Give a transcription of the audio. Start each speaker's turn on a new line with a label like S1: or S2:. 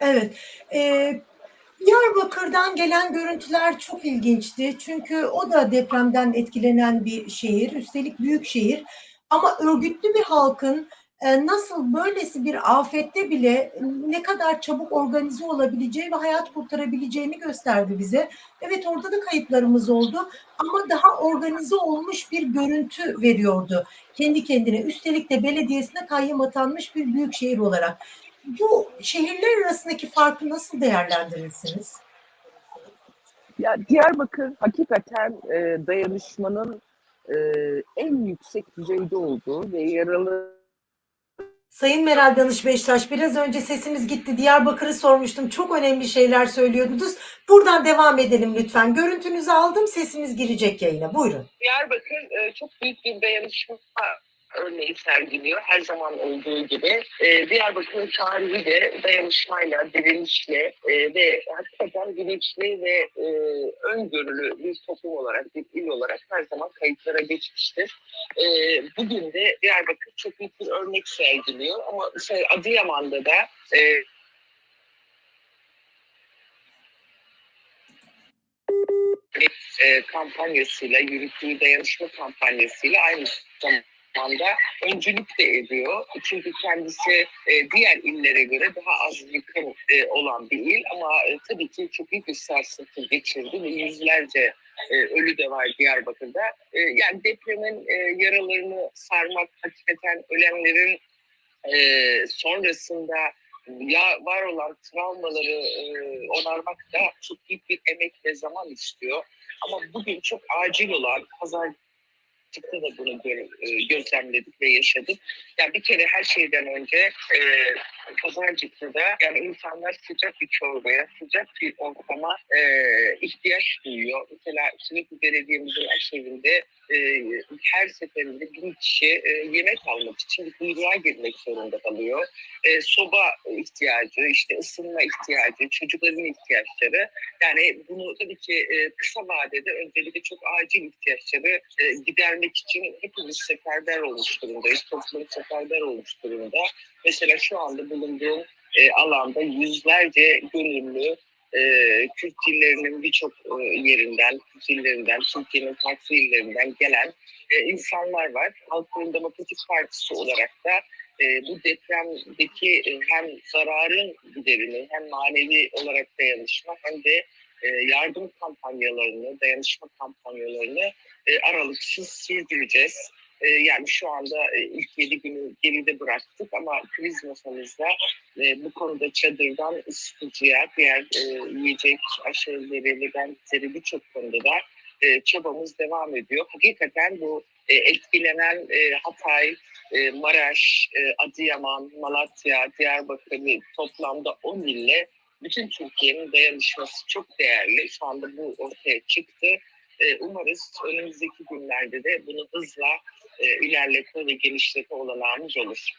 S1: Evet. Eee, Diyarbakır'dan gelen görüntüler çok ilginçti. Çünkü o da depremden etkilenen bir şehir. Üstelik büyük şehir. Ama örgütlü bir halkın e, nasıl böylesi bir afette bile ne kadar çabuk organize olabileceği ve hayat kurtarabileceğini gösterdi bize. Evet orada da kayıplarımız oldu ama daha organize olmuş bir görüntü veriyordu kendi kendine. Üstelik de belediyesine kayyım atanmış bir büyük şehir olarak. Bu şehirler arasındaki farkı nasıl değerlendirirsiniz?
S2: Ya Diyarbakır hakikaten e, dayanışmanın e, en yüksek düzeyde olduğu ve yaralı
S1: Sayın Meral Danış Beştaş, biraz önce sesimiz gitti. Diyarbakır'ı sormuştum. Çok önemli şeyler söylüyordunuz. Buradan devam edelim lütfen. Görüntünüzü aldım, sesimiz girecek yayına. Buyurun.
S2: Diyarbakır e, çok büyük bir dayanışma örneği sergiliyor her zaman olduğu gibi. E, Diyarbakır'ın tarihi de dayanışmayla, direnişle e, ve hakikaten bilinçli ve e, öngörülü bir toplum olarak, bir il olarak her zaman kayıtlara geçmiştir. E, bugün de Diyarbakır çok büyük bir örnek sergiliyor ama mesela Adıyaman'da da e, e, kampanyasıyla, yürüttüğü dayanışma kampanyasıyla aynı zamanda öncülük de ediyor. Çünkü kendisi e, diğer illere göre daha az yıkım e, olan bir il ama e, tabii ki çok büyük bir sarsıntı geçirdi ve yüzlerce ölü de var Diyarbakır'da. E, yani depremin yaralarını sarmak, hakikaten ölenlerin sonrasında ya var olan travmaları onarmak da çok büyük bir emek ve zaman istiyor. Ama bugün çok acil olan pazarcıkta da bunu gö- e, gözlemledik ve yaşadık. Yani bir kere her şeyden önce e, pazarcıkta da yani insanlar sıcak bir çorbaya, sıcak bir ortama e, ihtiyaç duyuyor. Mesela Silivri Belediye'mizin aşevinde e, her seferinde bin kişi e, yemek almak için bir kuyruğa girmek zorunda kalıyor. E, soba ihtiyacı, işte ısınma ihtiyacı, çocukların ihtiyaçları. Yani bunu tabii ki e, kısa vadede öncelikle çok acil ihtiyaçları e, gidermek için hepimiz seferber olmuş durumdayız. Toplum seferber olmuş durumda. Mesela şu anda bulunduğum e, alanda yüzlerce gönüllü e, Kürt dillerinin birçok e, yerinden, Kürt illerinden, Türkiye'nin farklı illerinden gelen e, insanlar var. Halkların Demokratik Partisi olarak da e, bu depremdeki e, hem zararın giderini hem manevi olarak dayanışma hem de e, yardım kampanyalarını, dayanışma kampanyalarını e, aralıksız sürdüreceğiz. E, yani şu anda e, ilk yedi günü geride bıraktık ama kriz masamızda e, bu konuda çadırdan ısıtıcıya, diğer e, yiyecek aşırıları ve benzeri birçok konuda da e, çabamız devam ediyor. Hakikaten bu e, etkilenen e, Hatay, e, Maraş, e, Adıyaman, Malatya, Diyarbakır toplamda 10 ille bütün Türkiye'nin dayanışması çok değerli. Şu anda bu ortaya çıktı. E, umarız önümüzdeki günlerde de bunu hızla e, ilerletme ve genişletme olanağımız olur.